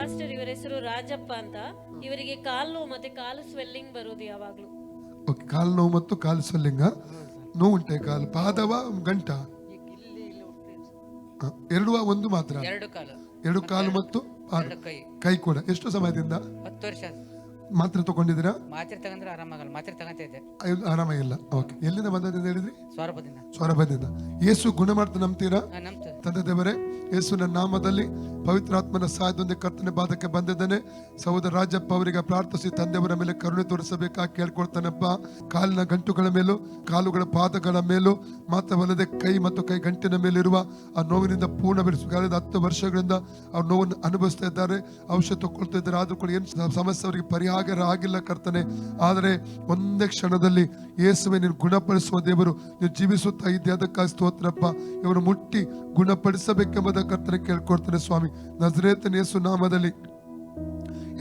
ಹೆಸರು ರಾಜಪ್ಪ ಅಂತ. ಇವರಿಗೆ ಕಾಲು ನೋವು ಮತ್ತೆ ಕಾಲು ಸ್ವೆಲ್ಲಿಂಗ್ ಬರೋದು ಯಾವಾಗ್ಲೂ. ಓಕೆ ಕಾಲು ನೋವು ಮತ್ತು ಕಾಲು ಸ್ವೆಲ್ಲಿಂಗ್ ನೋವು ಉಂಟೆ ಕಾಲು. ಪಾದವ ಗಂಟ? ಎರಡು ಒಂದು ಮಾತ್ರ? ಎರಡು ಕಾಲು. ಎರಡು ಕಾಲು ಮತ್ತು ಪಾದ? ಕೈ. ಕೈ ಕೂಡ. ಎಷ್ಟು ಸಮಯದಿಂದ? ಹತ್ತು ವರ್ಷ ಮಾತ್ರೆ ತಗೊಂಡಿದ್ದೀರಾ? ಮಾತ್ರೆ ತಗಂದ್ರೆ ಆರಾಮಾಗಲ್ಲ. ಮಾತ್ರೆ ತಗಂತ ಇದ್ದೆ. ಐ- ಆರಾಮಾಗಿಲ್ಲ. ಓಕೆ ಎಲ್ಲಿಂದ ಬಂದದ್ದು ಹೇಳಿದ್ರಿ? ಸ್ವರೂಪದಿಂದ ಸೊರಬದಿಂದ ಯೇಸು ಗುಣ ಮಾಡ್ತಾ ನಂಬ್ತೀರಾ ತಂದೆ ದೇವರೇ, ಯೇಸುವಿನ ನಾಮದಲ್ಲಿ ಪವಿತ್ರಾತ್ಮನ ಸಹಾಯದೊಂದಿಗೆ ಕರ್ತನೆ ಬಾಧಕ್ಕೆ ಬಂದಿದ್ದೇನೆ. ಸಹೋದರ ರಾಜಪ್ಪ ಅವರಿಗೆ ಪ್ರಾರ್ಥಿಸಿ, ತಂದೆಯವರ ಮೇಲೆ ಕರುಣೆ ತೋರಿಸಬೇಕಾ ಕೇಳ್ಕೊಳ್ತಾನಪ್ಪ. ಕಾಲಿನ ಗಂಟುಗಳ ಮೇಲೂ, ಕಾಲುಗಳ ಪಾದಗಳ ಮೇಲೂ, ಮಾತ್ರವಲ್ಲದೆ ಕೈ ಮತ್ತು ಕೈ ಗಂಟಿನ ಮೇಲಿರುವ ಆ ನೋವಿನಿಂದ ಪೂರ್ಣ ಬಿಡಿಸು ಕಳೆದ ಹತ್ತು ವರ್ಷಗಳಿಂದ ಅವ್ರ ನೋವನ್ನು ಅನುಭವಿಸ್ತಾ ಇದ್ದಾರೆ, ಔಷಧ ತಗೊಳ್ತಾ ಇದ್ದಾರೆ. ಆದರೂ ಕೂಡ ಏನು ಸಮಸ್ಯೆ, ಅವರಿಗೆ ಪರಿಹಾರ ಆಗಿಲ್ಲ ಕರ್ತನೆ. ಆದರೆ ಒಂದೇ ಕ್ಷಣದಲ್ಲಿ ಯೇಸುವೆ ನೀನು ಗುಣಪಡಿಸುವ ದೇವರು ನೀವು ಜೀವಿಸುತ್ತಾ ಇದ್ದೆ, ಅದಕ್ಕಾಗಿ ಸ್ತೋತ್ರಪ್ಪ. ಇವರು ಮುಟ್ಟಿ ಗುಣಪಡಿಸಬೇಕೆಂಬುದ ಕರ್ತನೆ ಕೇಳ್ಕೊಡ್ತಾರೆ ಸ್ವಾಮಿ. ನಜರೇತನ ಯೇಸು ನಾಮದಲ್ಲಿ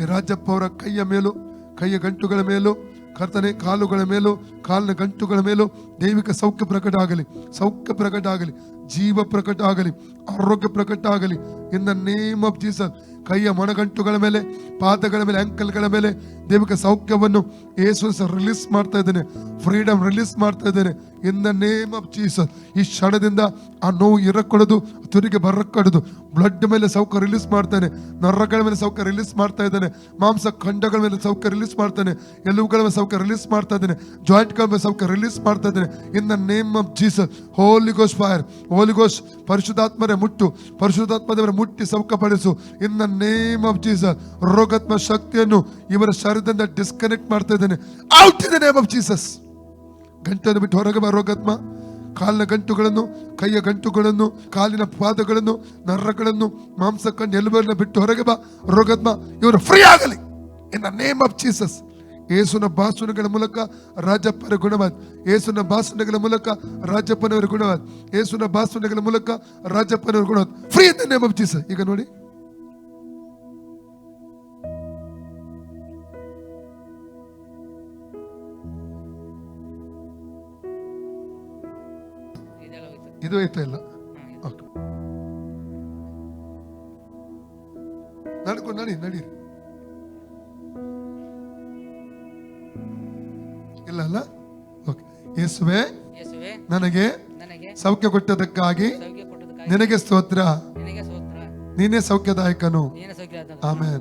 ರಾಜಪ್ಪ ಅವರ ಕೈಯ ಮೇಲೂ, ಕೈಯ ಗಂಟುಗಳ ಮೇಲೂ, ಕರ್ತನೆ ಕಾಲುಗಳ ಮೇಲೂ ಕಾಲಿನ ಗಂಟುಗಳ ಮೇಲೂ ದೈವಿಕ ಸೌಖ್ಯ ಪ್ರಕಟ ಆಗಲಿ, ಸೌಖ್ಯ ಪ್ರಕಟ ಆಗಲಿ, ಜೀವ ಪ್ರಕಟ ಆಗಲಿ, ಆರೋಗ್ಯ ಪ್ರಕಟ ಆಗಲಿ. In the name of Jesus ಕೈಯ ಮೊಣಗಂಟುಗಳ ಮೇಲೆ, ಪಾದಗಳ ಮೇಲೆ ಅಂಕಲ್ಗಳ ಮೇಲೆ ದೈವಿಕ ಸೌಖ್ಯವನ್ನು ಯೇಸು ರಿಲೀಸ್ ಮಾಡ್ತಾ ಇದ್ದೇನೆ ಫ್ರೀಡಮ್ ರಿಲೀಸ್ ಮಾಡ್ತಾ ಇದ್ದೇನೆ. In the name of Jesus ಈ ಕ್ಷಣದಿಂದ ಆ ನೋವು ಇರಕೊಡದು, ತುರಿಗೆ ಬರಕೊಡದು. ಬ್ಲಡ್ ಮೇಲೆ ಸೌಖ್ಯ ರಿಲೀಸ್ ಮಾಡ್ತಾನೆ ನರಗಳ ಮೇಲೆ ಸೌಖ್ಯ ರಿಲೀಸ್ ಮಾಡ್ತಾ ಇದ್ದಾನೆ ಮಾಂಸ ಖಂಡಗಳ ಮೇಲೆ ಸೌಖ್ಯ ರಿಲೀಸ್ ಮಾಡ್ತಾನೆ ಎಲುಗಳ ಮೇಲೆ ಸೌಖ್ಯ ರಿಲೀಸ್ ಮಾಡ್ತಾ ಇದ್ದಾನೆ ಜಾಯಿಂಟ್ಗಳ ಮೇಲೆ ಸಬ್ಕ ರಿಲೀಸ್ ಮಾಡ್ತಾ ಇದ್ದಾನೆ. ಇನ್ the name of Jesus Holi goes fire Holi goes ಪರಿಶುದ್ಧಾತ್ಮರೇ ಮುಟ್ಟು, ಪರಿಶುದ್ಧಾತ್ಮದವರ ಮುಟ್ಟಿ ಸೌಖ್ಯಪಡಿಸು. ಇನ್ ದ ನೇಮ್ ಆಫ್ ಜೀಸಸ್ ರೋಗಾತ್ಮ ಶಕ್ತಿಯನ್ನು ಇವರ ಶರೀರದಿಂದ ಡಿಸ್ಕನೆಕ್ಟ್ ಮಾಡ್ತಾ ಇದ್ದಾನೆ. Out in the name of Jesus ಗಂಟನ್ನು ಬಿಟ್ಟು ಹೊರಗೆ ಬಾ ರೋಗಾತ್ಮ. ಕಾಲಿನ ಗಂಟುಗಳನ್ನು, ಕೈಯ ಗಂಟುಗಳನ್ನು, ಕಾಲಿನ ಪಾದಗಳನ್ನು, ನರಗಳನ್ನು ಮಾಂಸ ಕಣ್ಣು ಎಲುಬರನ್ನ ಬಿಟ್ಟು ಹೊರಗೆ ಬಾ ರೋಗಾತ್ಮ. ಇವರು ಫ್ರೀ ಆಗಲಿ. In the name of Jesus ಯೇಸುನ ಭಾಷಣಗಳ ಮೂಲಕ ರಾಜಪ್ಪನ ಗುಣವಾದ ಯೇಸುನ ಭಾಷಣಗಳ ಮೂಲಕ ರಾಜಪ್ಪನವರ ಗುಣವಾದ ಯೇಸುನ ಭಾಷಣಗಳ ಮೂಲಕ ರಾಜಪ್ಪನವರ ಗುಣವಾದ ಫ್ರೀ ನೇಮ್ ಆಫ್ ಜೀಸಸ್ ಈಗ ನೋಡಿ. ಇದು ಆಯ್ತಾ ಇಲ್ಲ? ನಡ್ಕೊಂಡು ನಡಿ ನಡಿ ಇಲ್ಲ ಅಲ್ಲ ಓಕೆ ಯೇಸುವೆ ನನಗೆ ಸೌಖ್ಯ ಕೊಟ್ಟದಕ್ಕಾಗಿ ನಿನಗೆ ಸ್ತೋತ್ರ. ನೀನೇ ಸೌಖ್ಯದಾಯಕನು. ಆಮೇಲೆ